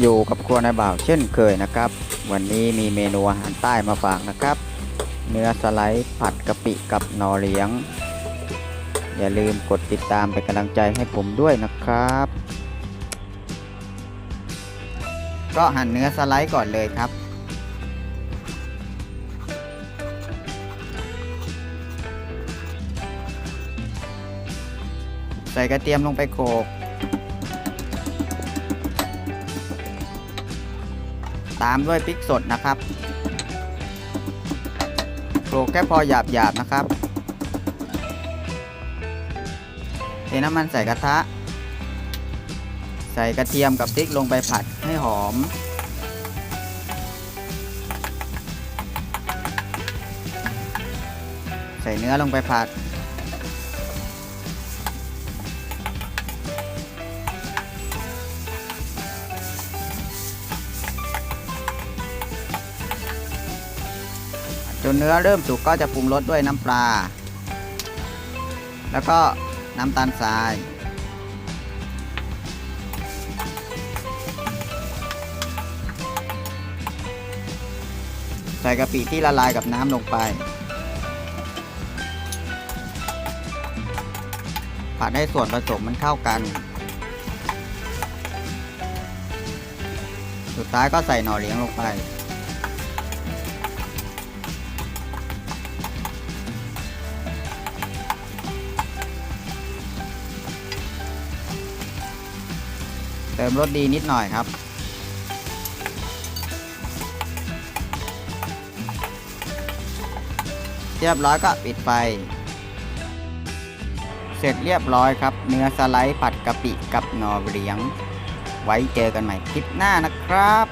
อยู่กับครัวนายบ่าวเช่นเคยนะครับ วันนี้มีเมนูอาหารใต้มาฝากนะครับ เนื้อสไลด์ผัดกะปิกับหนอเลียง อย่าลืมกดติดตามเป็นกำลังใจให้ผมด้วยนะครับ ก็หั่นเนื้อสไลด์ก่อนเลยครับใส่กระเทียมลงไปโขลก ตามด้วยพริกสดนะครับโขลกแค่พอหยาบๆนะครับเทน้ำมันใส่กระทะ ใส่กระเทียมกับพริกลงไปผัดให้หอม ใส่เนื้อลงไปผัด จนเนื้อเริ่มสุกก็จะปรุงรสด้วยน้ำปลา แล้วก็น้ำตาลทราย ใส่กะปิที่ละลายกับน้ำลงไป ผัดให้ส่วนผสมมันเข้ากัน สุดท้ายก็ใส่หน่อเลี้ยงลงไป เติมรสดีนิดหน่อยครับเรียบร้อยก็ปิดไฟ เสร็จเรียบร้อยครับ เนื้อสไลด์ผัดกะปิกับหน่อเหลียง ไว้เจอกันใหม่คลิปหน้านะครับ